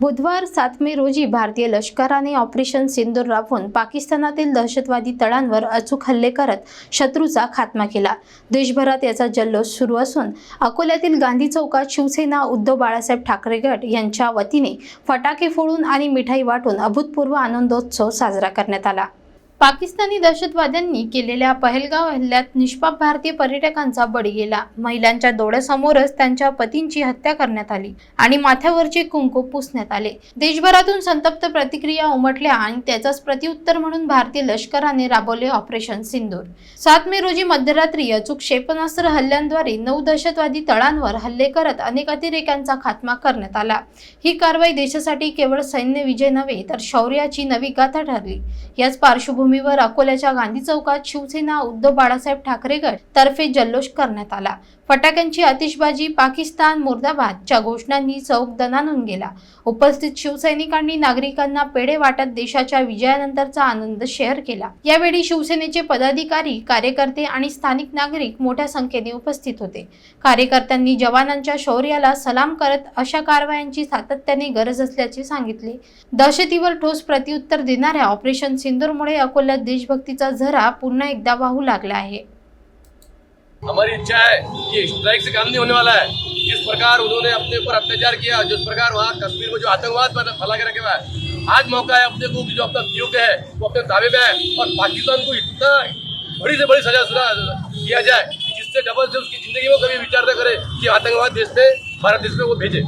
बुधवार सात मे रोजी भारतीय लष्कराने ऑपरेशन सिंदूर राबवून पाकिस्तानातील दहशतवादी तळांवर अचूक हल्ले करत शत्रूचा खात्मा केला. देशभरात याचा जल्लोष सुरू असून अकोल्यातील गांधी चौकात शिवसेना उद्धव बाळासाहेब ठाकरे गट यांच्या वतीने फटाके फोडून आणि मिठाई वाटून अभूतपूर्व आनंदोत्सव साजरा करण्यात आला. पाकिस्तानी दहशतवाद्यांनी केलेल्या पहलगाव हल्ल्यात निष्पाप भारतीय पर्यटकांचा बळी गेला. महिलांच्या डोळ्यासमोरच त्यांच्या पतींची हत्या करण्यात आली आणि माथ्यावरचे कुंकू पुसण्यात आले. देशभरातून संतप्त प्रतिक्रिया उमटल्या आणि त्याचाच प्रत्युत्तर म्हणून भारतीय लष्कराने राबवले ऑपरेशन सिंदूर. सात मे रोजी मध्यरात्री अचूक क्षेपणास्त्र हल्ल्यांद्वारे नऊ दहशतवादी तळांवर हल्ले करत अनेक अतिरेक्यांचा खात्मा करण्यात आला. ही कारवाई देशासाठी केवळ सैन्य विजय नव्हे तर शौर्याची नवी गाथा ठरली. याच पार्श्वभूमीवर अकोल्याच्या गांधी चौकात शिवसेना उद्धव बाळासाहेब ठाकरे गट तर्फे जल्लोष करण्यात आला. फटाक्यांची आतिषबाजी पाकिस्तान मुर्दाबादच्या घोषणांनी चौक दणानून गेला. उपस्थित शिवसैनिकांनी नागरिकांना पेढे वाटत देशाच्या विजयानंतरचा आनंद शेअर केला. यावेळी शिवसेनेचे पदाधिकारी कार्यकर्ते आणि स्थानिक नागरिक मोठ्या संख्येने उपस्थित होते. कार्यकर्त्यांनी जवानांच्या शौर्याला सलाम करत अशा कारवायांची सातत्याने गरज असल्याचे सांगितले. दहशतीवर ठोस प्रत्युत्तर देणाऱ्या ऑपरेशन सिंदूरमुळे अकोल्यात देशभक्तीचा झरा पुन्हा एकदा वाहू लागला आहे. हमारी इच्छा है कि स्ट्राइक से काम नहीं होने वाला है। जिस प्रकार उन्होंने अपने ऊपर अत्याचार किया जिस प्रकार वहाँ कश्मीर में जो आतंकवाद फैला- के रखे हुआ है आज मौका है अपने को कि जो अपना पीओके है वो अपने दावे में है। और पाकिस्तान को इतना बड़ी से बड़ी सजा सुना किया जाए जिससे डबल से उसकी जिंदगी में कभी विचार न करे कि आतंकवाद देश में भारत देश में वो भेजे।